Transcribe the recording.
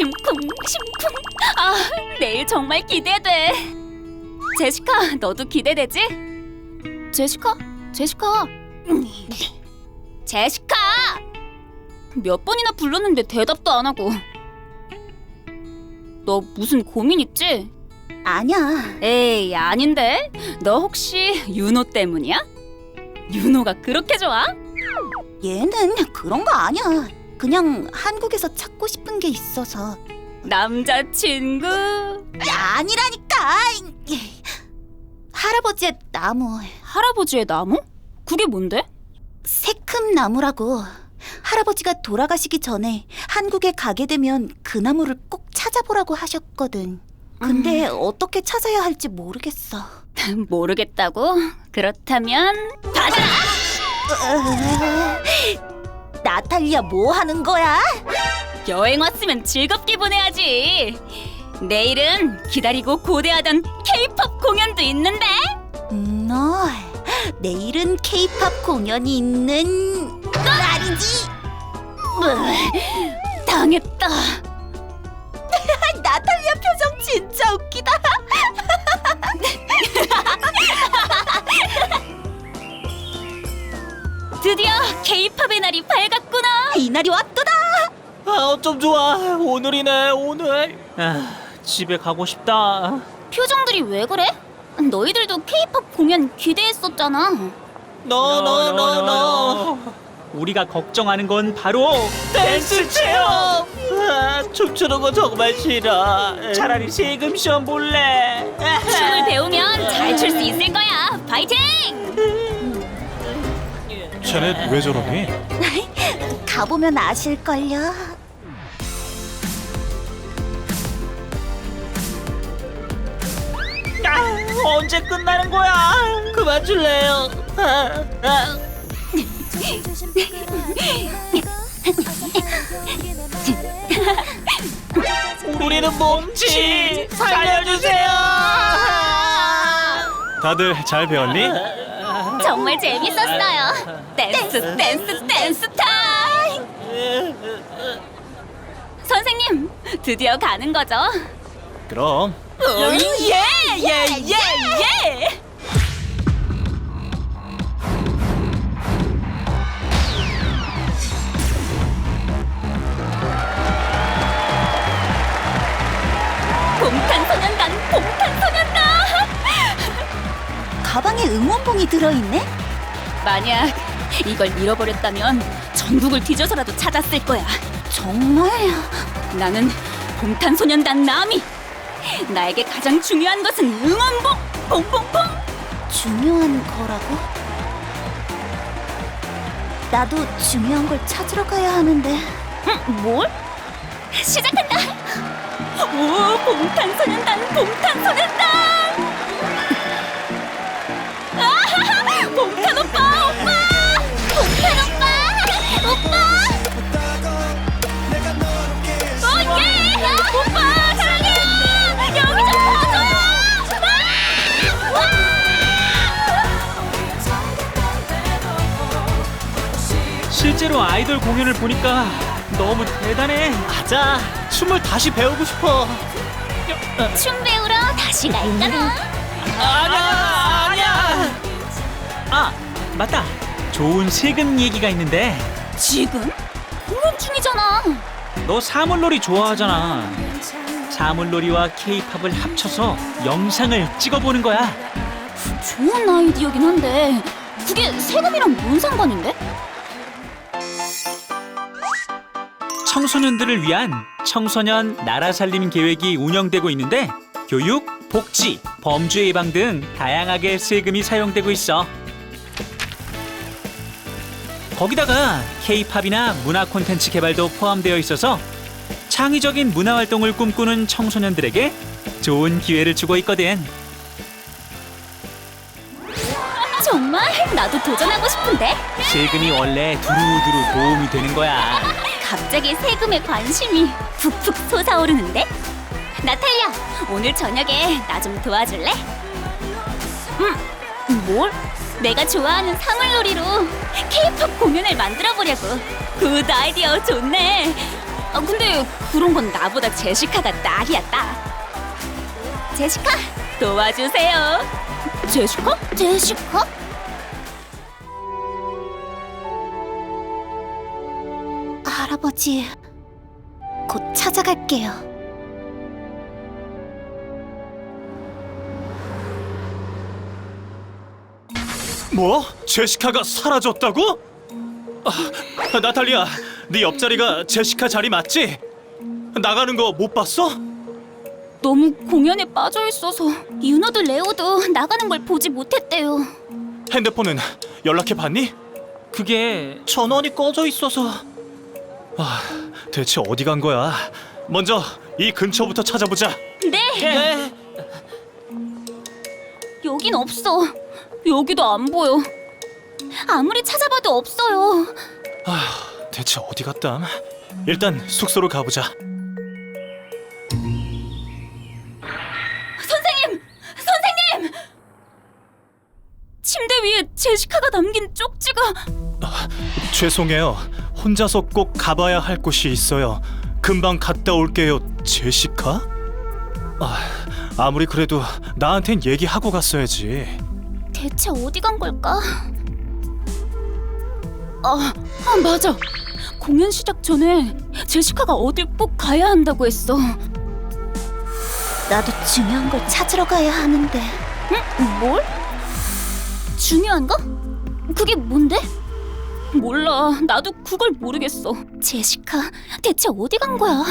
심쿵 심쿵 아 내일 정말 기대돼 제시카 너도 기대되지? 제시카? 제시카 제시카 몇 번이나 불렀는데 대답도 안 하고 너 무슨 고민 있지? 아니야. 에이 아닌데 너 혹시 윤호 때문이야? 윤호가 그렇게 좋아? 얘는 그런 거 아니야. 그냥 한국에서 찾고 싶은 게 있어서. 남자친구 아니라니까. 할아버지의 나무, 할아버지의 나무? 그게 뭔데? 세큼 나무라고. 할아버지가 돌아가시기 전에 한국에 가게 되면 그 나무를 꼭 찾아보라고 하셨거든. 근데 어떻게 찾아야 할지 모르겠어. 모르겠다고? 그렇다면 받아라! 나탈리아 뭐 하는 거야? 여행 왔으면 즐겁게 보내야지. 내일은 기다리고 고대하던 K-팝 공연도 있는데 너 내일은 케이팝 공연이 있는 날이지. 당했다. 이날이 왔도다. 아, 어쩜 좋아. 오늘이네, 오늘. 아, 집에 가고 싶다. 표정들이 왜 그래? 너희들도 K-팝 공연 기대했었잖아. 너, 너, 너, 너. 우리가 걱정하는 건 바로 댄스 체험. 아, 춤추는 거 정말 싫어. 차라리 세금 시험 볼래. 춤을 배우면 잘 출 수 있을 거야. 파이팅! 쟤네 왜 저러니? 가보면 아실걸요. 아, 언제 끝나는 거야? 그만 줄래요. 아, 아. 우리는 몸치 살려주세요. 다들 잘 배웠니? 정말 재밌었어요. 댄스, 댄스, 댄스 타임! 선생님, 드디어 가는 거죠? 그럼 예, 예, 예, 예! 봉탄소년단, 봉탄소년단! 가방에 응원봉이 들어있네. 만약 이걸 잃어버렸다면 전국을 뒤져서라도 찾았을 거야. 정말 나는 봉탄소년단 나미. 나에게 가장 중요한 것은 응원봉. 봉봉봉. 중요한 거라고? 나도 중요한 걸 찾으러 가야 하는데. 음, 뭘? 시작한다. 오, 봉탄소년단, 봉탄소년단. 아이돌 공연을 보니까 너무 대단해. 가자. 춤을 다시 배우고 싶어. 춤 배우러 다시 갈까나? 아니야, 아니야. 아, 맞다. 좋은 세금 얘기가 있는데 지금? 공연 중이잖아. 너 사물놀이 좋아하잖아. 사물놀이와 케이팝을 합쳐서 영상을 찍어보는 거야. 좋은 아이디어긴 한데 그게 세금이랑 뭔 상관인데? 청소년들을 위한 청소년 나라 살림 계획이 운영되고 있는데 교육, 복지, 범죄 예방 등 다양하게 세금이 사용되고 있어. 거기다가 K-팝이나 문화 콘텐츠 개발도 포함되어 있어서 창의적인 문화 활동을 꿈꾸는 청소년들에게 좋은 기회를 주고 있거든. 정말 나도 도전하고 싶은데 세금이 원래 두루두루 도움이 되는 거야. 갑자기 세금에 관심이 푹푹 솟아오르는데 나탈리아 오늘 저녁에 나 좀 도와줄래? 음, 뭘? 내가 좋아하는 사물놀이로 K-팝 공연을 만들어 보려고 굿 아이디어 좋네 아, 근데 그런 건 나보다 제시카가 딱이야 딱. 제시카 도와주세요. 제시카? 제시카? 할아버지, 곧 찾아갈게요. 뭐? 제시카가 사라졌다고? 아, 나탈리아, 네 옆자리가 제시카 자리 맞지? 나가는 거 못 봤어? 너무 공연에 빠져 있어서 윤호도 레오도 나가는 걸 보지 못했대요. 핸드폰은 연락해 봤니? 그게 전원이 꺼져 있어서 아, 대체 어디 간 거야? 먼저 이 근처부터 찾아보자. 네. 여긴 없어. 여기도 안 보여. 아무리 찾아봐도 없어요. 대체 어디 갔담? 일단 숙소로 가보자. 선생님! 선생님! 침대 위에 제시카가 남긴 쪽지가 죄송해요. 혼자서 꼭 가봐야 할 곳이 있어요. 금방 갔다 올게요. 제시카? 아, 아무리 그래도 나한텐 얘기하고 갔어야지. 대체 어디 간 걸까? 아, 아 맞아. 공연 시작 전에 제시카가 어딜 꼭 가야 한다고 했어. 나도 중요한 걸 찾으러 가야 하는데. 뭘? 중요한 거? 그게 뭔데? 몰라. 나도 그걸 모르겠어. 제시카, 대체 어디 간 거야?